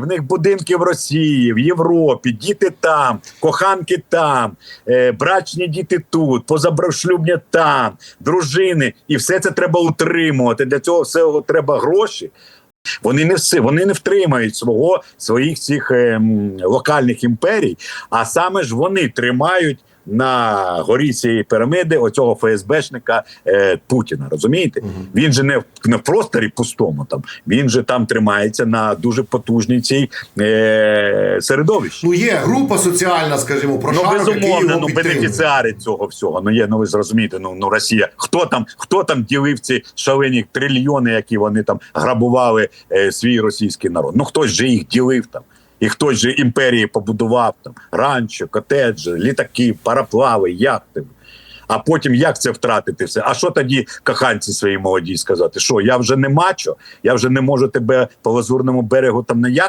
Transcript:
В них будинки в Росії, в Європі, діти там, коханки там, е, брачні діти тут, позабрашлюбня там, дружини, і все це треба утримувати. Для цього всього треба гроші. Вони не все, вони не втримають свого своїх цих е, локальних імперій, а саме ж вони тримають на горі цієї піраміди оцього ФСБшника е, Путіна. Розумієте? Він же не в, не в просторі пустому там. Він же там тримається на дуже потужній цій е, середовищі. Ну є група соціальна, скажімо, Ну безумовно, ну бенефіціари цього всього. Ну є, ну ви зрозумієте, ну, ну Росія. Хто там, хто там ділив ці шалені трильйони, які вони там грабували е, свій російський народ? Ну хтось же їх ділив там. І хтось же імперії побудував там ранчо, котеджі, літаки, параплави, яхти. А потім як це втратити все? А що тоді коханці своїй молодій сказати? Що я вже не мачо, я вже не можу тебе по лазурному берегу там на яхті